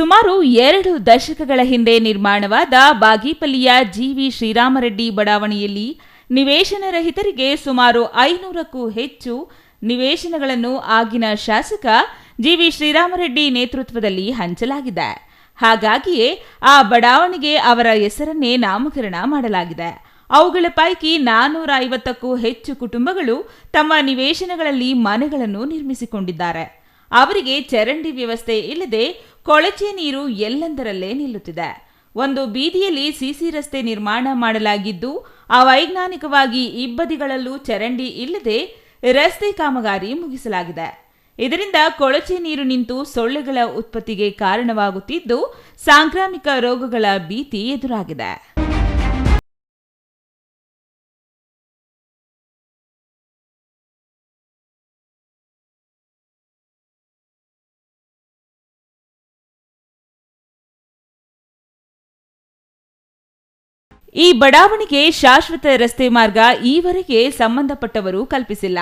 ಸುಮಾರು ಎರಡು ದಶಕಗಳ ಹಿಂದೆ ನಿರ್ಮಾಣವಾದ ಬಾಗೇಪಲ್ಲಿಯ ಜಿವಿ ಶ್ರೀರಾಮರೆಡ್ಡಿ ಬಡಾವಣೆಯಲ್ಲಿ ನಿವೇಶನ ರಹಿತರಿಗೆ ಸುಮಾರು ಐನೂರಕ್ಕೂ ಹೆಚ್ಚು ನಿವೇಶನಗಳನ್ನು ಆಗಿನ ಶಾಸಕ ಜಿವಿ ಶ್ರೀರಾಮರೆಡ್ಡಿ ನೇತೃತ್ವದಲ್ಲಿ ಹಂಚಲಾಗಿದೆ. ಹಾಗಾಗಿಯೇ ಆ ಬಡಾವಣೆಗೆ ಅವರ ಹೆಸರನ್ನೇ ನಾಮಕರಣ ಮಾಡಲಾಗಿದೆ. ಅವುಗಳ ಪೈಕಿ ನಾನ್ನೂರ ಐವತ್ತಕ್ಕೂ ಹೆಚ್ಚು ಕುಟುಂಬಗಳು ತಮ್ಮ ನಿವೇಶನಗಳಲ್ಲಿ ಮನೆಗಳನ್ನು ನಿರ್ಮಿಸಿಕೊಂಡಿದ್ದಾರೆ. ಅವರಿಗೆ ಚರಂಡಿ ವ್ಯವಸ್ಥೆ ಇಲ್ಲದೆ ಕೊಳಚೆ ನೀರು ಎಲ್ಲೆಂದರಲ್ಲೇ ನಿಲ್ಲುತ್ತಿದೆ. ಒಂದು ಬೀದಿಯಲ್ಲಿ ಸಿಸಿ ರಸ್ತೆ ನಿರ್ಮಾಣ ಮಾಡಲಾಗಿದ್ದು, ಅವೈಜ್ಞಾನಿಕವಾಗಿ ಇಬ್ಬದಿಗಳಲ್ಲೂ ಚರಂಡಿ ಇಲ್ಲದೆ ರಸ್ತೆ ಕಾಮಗಾರಿ ಮುಗಿಸಲಾಗಿದೆ. ಇದರಿಂದ ಕೊಳಚೆ ನೀರು ನಿಂತು ಸೊಳ್ಳೆಗಳ ಉತ್ಪತ್ತಿಗೆ ಕಾರಣವಾಗುತ್ತಿದ್ದು, ಸಾಂಕ್ರಾಮಿಕ ರೋಗಗಳ ಭೀತಿ ಎದುರಾಗಿದೆ. ಈ ಬಡಾವಣೆಗೆ ಶಾಶ್ವತ ರಸ್ತೆ ಮಾರ್ಗ ಈವರೆಗೆ ಸಂಬಂಧಪಟ್ಟವರು ಕಲ್ಪಿಸಿಲ್ಲ.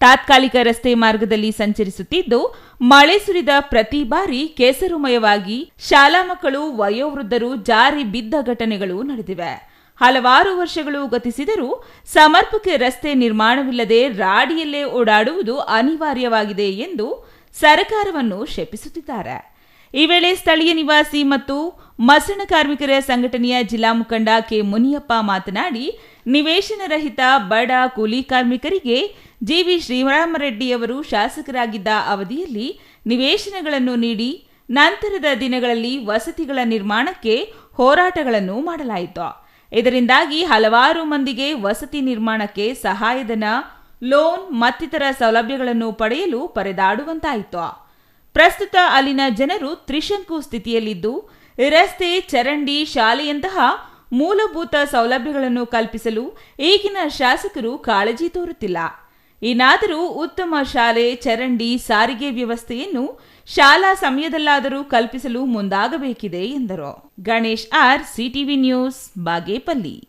ತಾತ್ಕಾಲಿಕ ರಸ್ತೆ ಮಾರ್ಗದಲ್ಲಿ ಸಂಚರಿಸುತ್ತಿದ್ದು, ಮಳೆ ಸುರಿದ ಪ್ರತಿ ಬಾರಿ ಕೆಸರುಮಯವಾಗಿ ಶಾಲಾ ಮಕ್ಕಳು, ವಯೋವೃದ್ಧರು ಜಾರಿ ಬಿದ್ದ ಘಟನೆಗಳು ನಡೆದಿವೆ. ಹಲವಾರು ವರ್ಷಗಳು ಗತಿಸಿದರೂ ಸಮರ್ಪಕ ರಸ್ತೆ ನಿರ್ಮಾಣವಿಲ್ಲದೆ ರಾಡಿಯಲ್ಲೇ ಓಡಾಡುವುದು ಅನಿವಾರ್ಯವಾಗಿದೆ ಎಂದು ಸರ್ಕಾರವನ್ನು ಶಪಿಸುತ್ತಿದ್ದಾರೆ. ಈ ವೇಳೆ ಸ್ಥಳೀಯ ನಿವಾಸಿ ಮತ್ತು ಮಸಣ ಕಾರ್ಮಿಕರ ಸಂಘಟನೆಯ ಜಿಲ್ಲಾ ಮುಖಂಡ ಕೆ ಮುನಿಯಪ್ಪ ಮಾತನಾಡಿ, ನಿವೇಶನ ರಹಿತ ಬಡ ಕೂಲಿ ಕಾರ್ಮಿಕರಿಗೆ ಜಿವಿ ಶ್ರೀರಾಮರೆಡ್ಡಿಯವರು ಶಾಸಕರಾಗಿದ್ದ ಅವಧಿಯಲ್ಲಿ ನಿವೇಶನಗಳನ್ನು ನೀಡಿ, ನಂತರದ ದಿನಗಳಲ್ಲಿ ವಸತಿಗಳ ನಿರ್ಮಾಣಕ್ಕೆ ಹೋರಾಟಗಳನ್ನು ಮಾಡಲಾಯಿತು. ಇದರಿಂದಾಗಿ ಹಲವಾರು ಮಂದಿಗೆ ವಸತಿ ನಿರ್ಮಾಣಕ್ಕೆ ಸಹಾಯಧನ, ಲೋನ್, ಮತ್ತಿತರ ಸೌಲಭ್ಯಗಳನ್ನು ಪಡೆಯಲು ಪರೆದಾಡುವಂತಾಯಿತು. ಪ್ರಸ್ತುತ ಅಲ್ಲಿನ ಜನರು ತ್ರಿಶಂಕು ಸ್ಥಿತಿಯಲ್ಲಿದ್ದು ರಸ್ತೆ, ಚರಂಡಿ, ಶಾಲೆಯಂತಹ ಮೂಲಭೂತ ಸೌಲಭ್ಯಗಳನ್ನು ಕಲ್ಪಿಸಲು ಈಗಿನ ಶಾಸಕರು ಕಾಳಜಿ ತೋರುತ್ತಿಲ್ಲ. ಇನ್ನಾದರೂ ಉತ್ತಮ ಶಾಲೆ, ಚರಂಡಿ, ಸಾರಿಗೆ ವ್ಯವಸ್ಥೆಯನ್ನು ಶಾಲಾ ಸಮಯದಲ್ಲಾದರೂ ಕಲ್ಪಿಸಲು ಮುಂದಾಗಬೇಕಿದೆ ಎಂದರು. Ganesh R, CTV news, Bagepalli.